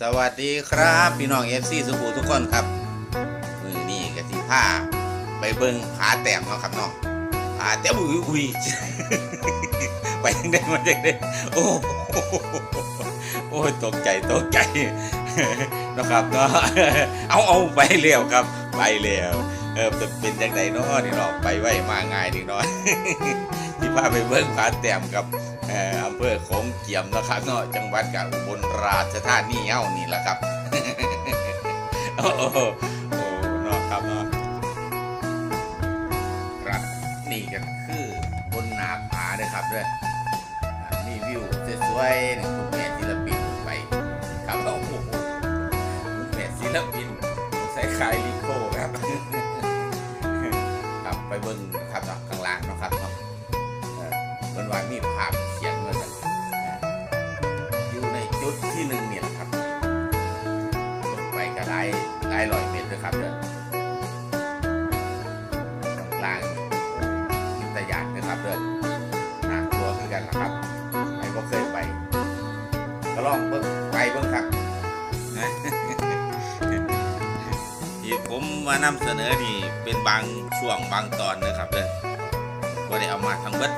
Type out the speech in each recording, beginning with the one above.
สวัสดีครับพี่น้องเอฟซีสุภูทุกคนครับมือนี่กะทิผ้าไปเบิ้งผาแต้มเนาะครับเนาะผาแต้มอุ้ยอุ้ยไปยังได้มาจากได้โอ้โหโอ้ตกใจตกใจนะครับเนาะเอาเอาไปเร็วครับ ไปเร็วเออจะเป็นยังไงเนาะนี่เนาะไปไว้มาง่ายดีเนาะที่พาไปเบิ้งผาแต้มกับ อำเภอโขงเกียมนะครับเนาะจังหวัดกาบอุบลราชธานีเฮ้านี่แหละครับโอ้โหโอ้เนาะครับเนาะครับนี่ก็คือบนหนาผาเลยครับด้วยอ่ามีวิวสวยๆ ก็ลองเบิ่งไปเบิ่งครับนะที่ผมมานำเสนอนี่เป็นบางช่วงบางตอนนะครับเด้อว่าได้เอามาทั้งเบิด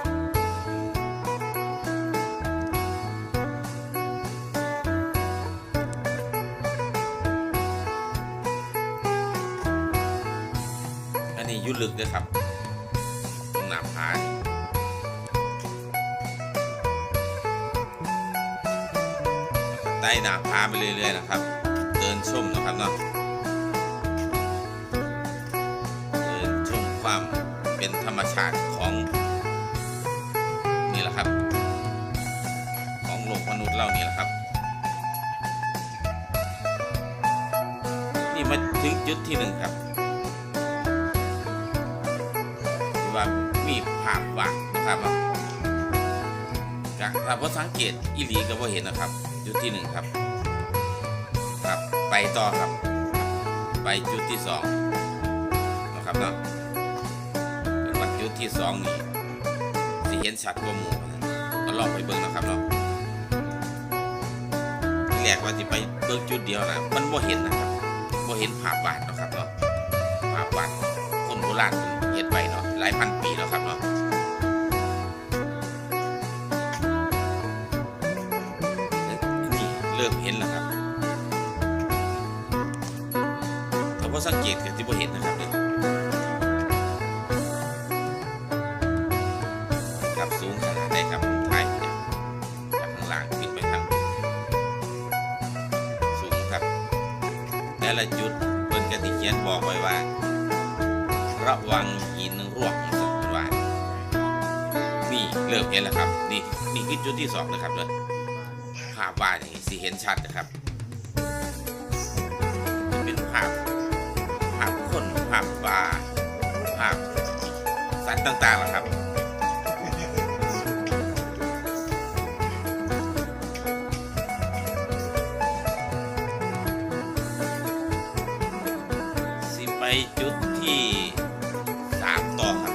อันนี้ยุลึกเลยครับ ไต่หนาผาไปเรื่อยๆนะครับ เดินชมนะครับเนาะเดินชมความเป็นธรรมชาติของนี่แหละครับ ของโลกมนุษย์เรานี่แหละครับ นี่มาถึงจุดที่หนึ่งครับว่ามีภาพวาดนะครับจากถ้าว่าสังเกตอีหลีก็บ่เห็นนะครับ จุดที่หนึ่งครับ ครับไปต่อครับ ไปจุดที่สองนะครับเนาะเป็นว่าจุดที่สองนี่สิเห็นชัดกว่าหมู่ก็ลองไปเบิ่งนะครับเนาะที่แรกว่าสิไปเบิ่งจุดเดียวนะมันบ่เห็นนะครับบ่เห็นภาพวาดนะครับเนาะภาพวาดคนโบราณเพิ่นเฮ็ดไปเนาะหลายพันปีแล้วครับเนาะ เริ่มเห็นแล้วครับแต่ว่าสังเกตกันที่บ่เห็นนะครับเนี่ยครับสูงขนาดไหนครับผมถ่ายจากจากข้างล่างขึ้นไปทางบนสูงครับแต่ละจุดเพิ่นก็สิเขียนบอกไว้ว่า ระวังหินร่วงสักว่านี่เริ่มเห็นแล้วครับ นี่นี่คือจุดที่สองนะครับเลยาพวาดนี่สิเห็นชัดนะครับ เป็นภาพภาพคนภาพปลาภาพสัตว์ต่างๆนะครับสิไปจุดที่สามต่อครับ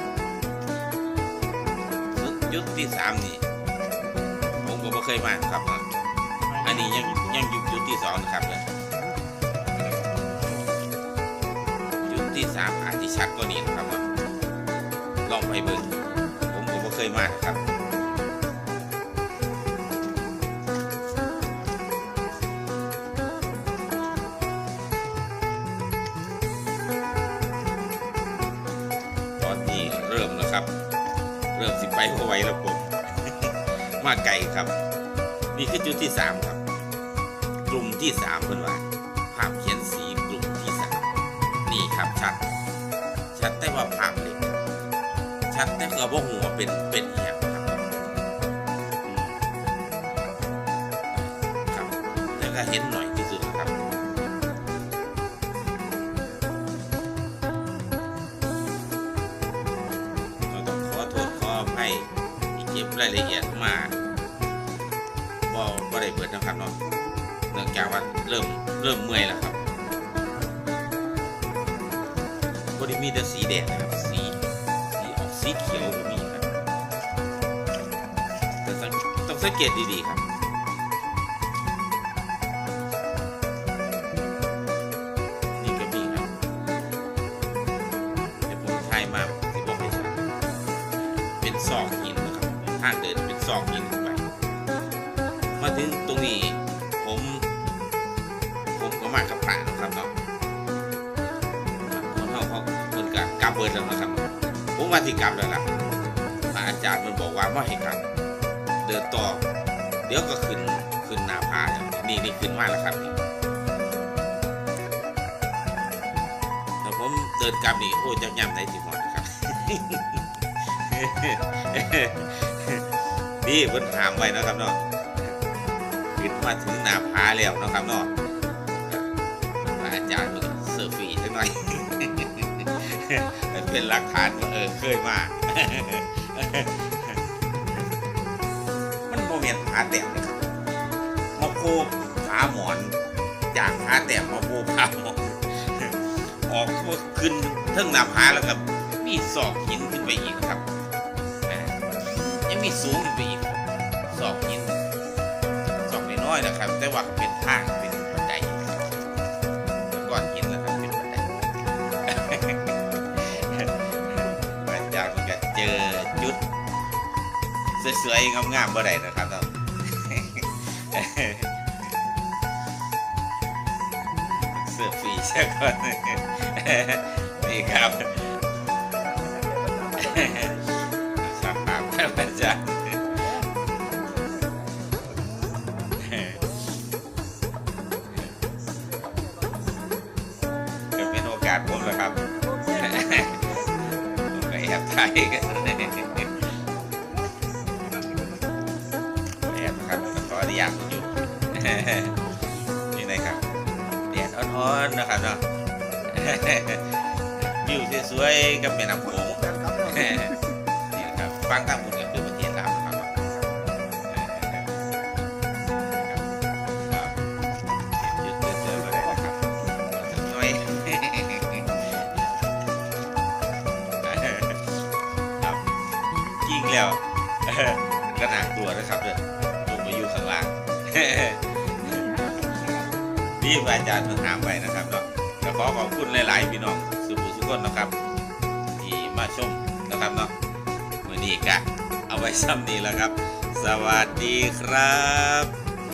จุดจุดที่สามนี่ ผมก็ไม่เคยมาครับ นี้ยังยังอยู่จุดที่สองนะครับเลยจุดที่สามอาจจะชัดกว่านี้นะครับลองไปเบิ่งผมก็เคยมาครับตอนนี้เริ่มแล้วครับเริ่มสิไปเข้าไว้แล้วผม มาไกลครับ นี่คือจุดที่สามครับ ลุ่มที่สามเพื่อนว่าภาพเขียนสีกลุ่มที่สามนี่ครับชัด ชัดแต่ว่าภาพเล็กชัดแต่ก็บ่หัวเป็นเป็นเหียครับครับแต่ก็เห็นหน่อยที่สุดนะครับเราต้องขอโทษขออภัยเก็บรายละเอียดมาบ่บ่ได้เบิดนะครับเนาะ เนื่องจากว่าเริ่มเริ่มเมื่อยแล้วครับบริมีแต่สีแดงนะครับ สีสีออกสีเขียวก็มีครับต,ต้องสังเกตดีๆครับนี่ก็มีครับเดี๋ยวผมใช้มาที่บ่อให้ใช้เป็นซอกหินนะครับทางเดินเป็นซอกหินไป มาถึงตรงนี้ กับป่าเนะครับเนาะคนเขาเขาคนกับกลับเบิดแล้วนะครับผมว่าที่กลับแล้วล่ะพระอาจารย์มันบอกว่าไม่ให้กลับ เดินต่อ เดี๋ยวก็ขึ้นขึ้นหน้าผาแล้วนี่นี่ขึ้นมาแล้วครับนี่แต่ผมเดินกลับนี่โอ้ยจะย่ำไหนสิหอดครับนี่เพิ่นถามไว้นะครับเนาะขึ้นมาถึงหน้าผาแล้วนะครับเนาะ หน่อย เป็นหลักฐานว่าเออเคยมา มันโมเมนต์ผาแต้มเลยครับมาโพบผาหมอนจากผาแต้มมาโพบผาหมอนออกขึ้นเทิงหน้าผาแล้วครับ มีศอกหินขึ้นไปอีกครับยังมีสูงขึ้นไปอีกศอกหินศอกน้อยๆนะครับ แต่ว่าเป็นทาง สวยๆงามๆบ่ได้นะครับเราเสื้อฟรีใช่ก่อนนี่ครับสักครับท่านอาจารย์ก็เป็นโอกาสผมแล้วครับผมก็แอบถ่ายกัน นี่นะครับแดดอ่อนๆนะครับเนาะวิวสวยๆกับแม่น้ำโขงนี่นะครับฟังทางบนก็คือประเทศลาวนะครับครับยืดเสือๆก็ได้นะครับสักหน่อยครับยิงแล้วก็น่ากลัวนะครับเด้อลงมาอยู่ข้างล่าง ที่พระอาจารย์เพิ่งถามไปนะครับเนาะก็ขอขอบคุณหลาย ๆ พี่น้องสุภุสุคนนะครับ ที่มาชมนะครับเนาะมือนี้กะเอาไว้ซ้ำนี้แล้วครับ สวัสดีครับ